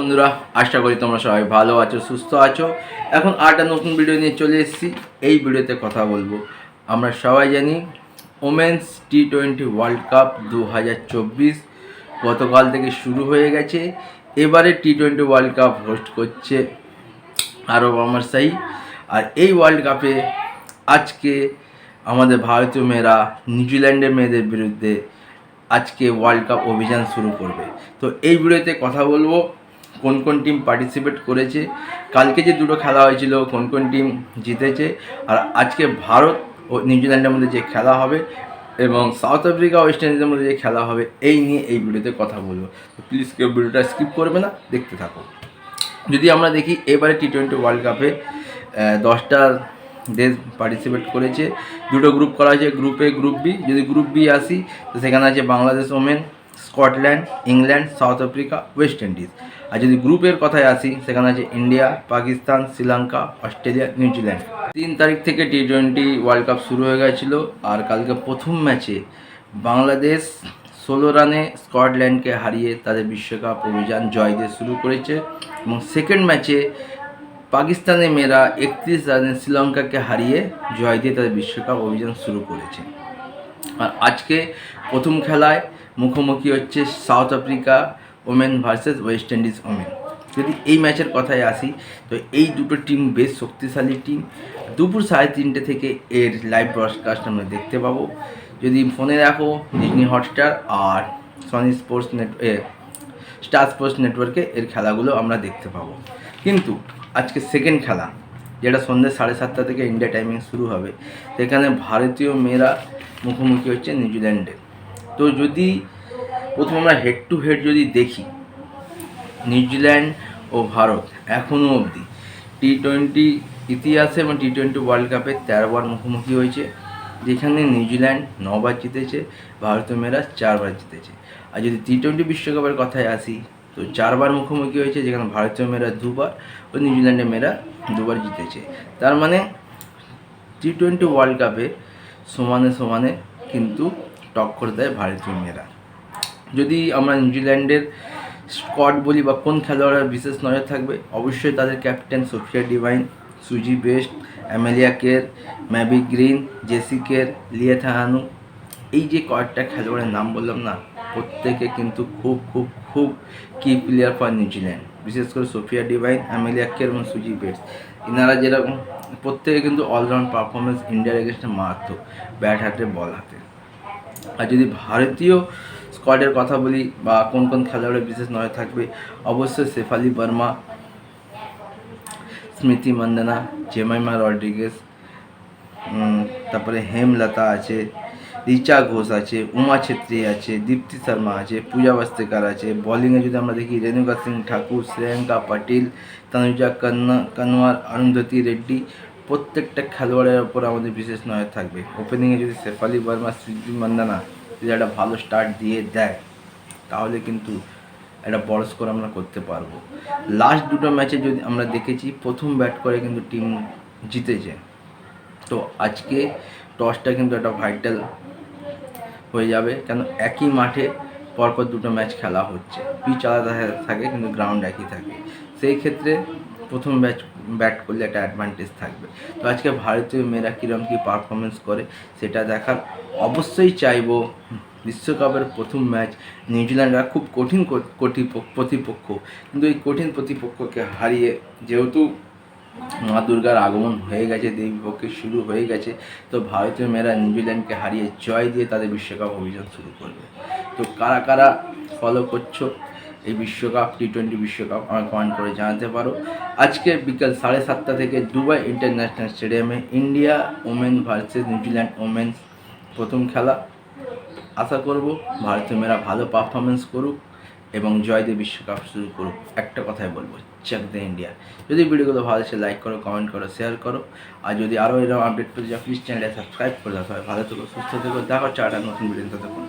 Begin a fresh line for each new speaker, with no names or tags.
বন্ধুরা, আশা করি তোমরা সবাই ভালো আছো, সুস্থ আছো। এখন আরেকটা নতুন ভিডিও নিয়ে চলে এসেছি। এই ভিডিওতে কথা বলব। আমরা সবাই জানি women's T twenty world cup দু হাজার চব্বিশ গতকাল থেকে শুরু হয়ে গেছে। এবারে T twenty world cup host করছে আরব আমারসাই আর এই ওয়ার্ল্ড কাপে আজকে আমাদের ভারতীয় মেয়েরা, নিউজিল্যান্ডের মেয়েদের বিরুদ্ধে আজকে ওয়ার্ল্ড কাপ অভিযান শুরু করবে। তো এই ভিডিওতে কথা বলব। কোন কোন টিম পার্টিসিপেট করেছে, কালকে যে দুটো খেলা হয়েছিল, কোন কোন টিম জিতেছে, আর আজকে ভারত ও নিউজিল্যান্ডের মধ্যে যে খেলা হবে এবং সাউথ আফ্রিকা ওয়েস্ট ইন্ডিজের মধ্যে যে খেলা হবে, এই নিয়ে এই ভিডিওতে কথা বলব। তো প্লিজ কেউ ভিডিওটা স্কিপ করবে না, দেখতে থাকো। যদি আমরা দেখি, এবারে টি টোয়েন্টি ওয়ার্ল্ড কাপে দশটা দেশ পার্টিসিপেট করেছে। দুটো গ্রুপ করা হয়েছে গ্রুপে গ্রুপ বি যদি গ্রুপ বি আসি, তো সেখানে আছে Bangladesh women Scotland, England, South Africa, West Indies. আর যদি গ্রুপের কথায় আসি, সেখানে আছে India, Pakistan, Sri Lanka, Australia, New Zealand. তিন তারিখ থেকে টি টোয়েন্টি ওয়ার্ল্ড কাপ শুরু হয়ে গেছিল, আর কালকে প্রথম ম্যাচে বাংলাদেশ ষোলো রানে স্কটল্যান্ডকে হারিয়ে তাদের বিশ্বকাপ অভিযান জয় দিয়ে শুরু করেছে। এবং সেকেন্ড ম্যাচে পাকিস্তানের মেয়েরা একত্রিশ রানে শ্রীলঙ্কাকে হারিয়ে জয় দিয়ে তাদের বিশ্বকাপ অভিযান শুরু করেছে। আর আজকে প্রথম খেলায় মুখোমুখি হচ্ছে South Africa women versus West Indies women যদি এই ম্যাচের কথায় আসি, তো এই দুটো টিম বেশ শক্তিশালী টিম দুপুর সাড়ে তিনটে থেকে এর লাইভ ব্রডকাস্ট আমরা দেখতে পাবো। যদি ফোনে দেখো ডিজনি হটস্টার আর Sony Sports net Star Sports নেটওয়ার্কে এর খেলাগুলো আমরা দেখতে পাবো। কিন্তু আজকে সেকেন্ড খেলা, যেটা সন্ধ্যে সাড়ে সাতটা থেকে ইন্ডিয়া টাইমিং শুরু হবে, সেখানে ভারতীয় মেয়েরা মুখোমুখি হচ্ছে নিউজিল্যান্ডের তো যদি প্রথম আমরা হেড টু হেড যদি দেখি নিউজিল্যান্ড ও ভারত এখনও অবধি টি টোয়েন্টি ইতিহাসে এবং টি টোয়েন্টি ওয়ার্ল্ড কাপে তেরোবার মুখোমুখি হয়েছে, যেখানে নিউজিল্যান্ড নবার জিতেছে ভারতীয় মেয়েরা চারবার জিতেছে। আর যদি টি টোয়েন্টি বিশ্বকাপের কথায় আসি, তো চারবার মুখোমুখি হয়েছে, যেখানে ভারতীয় মেয়েরা দুবার ও নিউজিল্যান্ডের মেয়েরা দুবার জিতেছে। তার মানে টি টোয়েন্টি ওয়ার্ল্ড কাপে সমানে সমানে কিন্তু টক্কর দেয় ভারতীয় মেয়েরা। যদি আমরা নিউজিল্যান্ডের স্কট বলি বা কোন খেলোয়াড়ের বিশেষ নজর থাকবে, অবশ্যই তাদের captain Sophia Devine Suzie best Amelia Kerr Maddy Green Jess Kerr Leigh Tahuhu এই যে কয়েকটা খেলোয়াড়ের নাম বললাম না, প্রত্যেকে কিন্তু খুব খুব খুব কি প্লেয়ার ফর নিউজিল্যান্ড। বিশেষ করে সোফিয়া ডিভাইন অ্যামেলিয়া কের এবং সুজি বেস্ট এনারা যেরকম, প্রত্যেকে কিন্তু অলরাউন্ড পারফরমেন্স ইন্ডিয়ার এগেনস্টে মারাত্মক ব্যাট হাতে বল হাতে। আর যদি ভারতীয় স্কোয়াডের কথা বলি বা কোন কোন খেলোয়াড়ের বিশেষ নজর থাকবে, অবশ্যই শেফালি বর্মা, স্মৃতি মন্দনা, জেমাইমা রড্রিগেস তারপরে হেমলতা আছে, রিচা ঘোষ আছে, উমা ছেত্রী আছে, দীপ্তি শর্মা আছে, পূজা বাস্তেকার আছে। বোলিংয়ে যদি আমরা দেখি, রেণুকা সিং ঠাকুর, শ্রেয়ঙ্কা পাটিল, তনুজা কন্না কনওয়ার অরুন্ধতী রেড্ডি প্রত্যেকটা খেলোয়াড়ের ওপর আমাদের বিশেষ নজর থাকবে। ওপেনিংয়ে যদি শেফালি বর্মা স্মৃতি মন্দনা যদি একটা ভালো স্টার্ট দিয়ে দেয়, তাহলে কিন্তু একটা বড় স্কোর আমরা করতে পারব। লাস্ট দুটো ম্যাচে যদি আমরা দেখেছি, প্রথম ব্যাট করে কিন্তু টিম জিতেছে। তো আজকে টসটা কিন্তু একটা ভাইটাল হয়ে যাবে, কেন একই মাঠে পরপর দুটো ম্যাচ খেলা হচ্ছে। পিচ আলাদা থাকে, কিন্তু গ্রাউন্ড একই থাকে। সেই ক্ষেত্রে প্রথম ব্যাচ, ব্যাট করলে একটা অ্যাডভান্টেজ থাকবে। তো আজকে ভারতীয় মেয়েরা কীরকম কী পারফরমেন্স করে সেটা দেখার অবশ্যই চাইব বিশ্বকাপের প্রথম ম্যাচ নিউজিল্যান্ডরা খুব কঠিন প্রতিপক্ষ। কিন্তু এই কঠিন প্রতিপক্ষকে হারিয়ে যেহেতু মা দুর্গার আগমন হয়ে গেছে, দেবী পক্ষে শুরু হয়ে গেছে, তো ভারতীয় মেয়েরা নিউজিল্যান্ডকে হারিয়ে জয় দিয়ে তাদের বিশ্বকাপ অভিযান শুরু করবে। তো কারা কারা ফলো করছ? এই বিশ্বকাপ টি টোয়েন্টি বিশ্বকাপ আমার কমেন্ট করে জানাতে পারো। আজকে বিকাল সাড়ে সাতটা থেকে দুবাই ইন্টারন্যাশনাল স্টেডিয়ামে India women versus New Zealand women's প্রথম খেলা। আশা করব ভারতীয় মেয়েরা ভালো পারফরমেন্স করুক এবং জয় দিয়ে বিশ্বকাপ শুরু করুক। একটা কথাই বলব চেক দ্য ইন্ডিয়া যদি ভিডিওগুলো ভালো লাগছে লাইক করো কমেন্ট করো শেয়ার করো। আর যদি আরও এরকম আপডেট পেতে যাও প্লিজ চ্যানেলটা সাবস্ক্রাইব করে দাও। সবাই ভালো থেকো, সুস্থ থেকো। দেখো চারটা নতুন ভিডিও ততক্ষণ।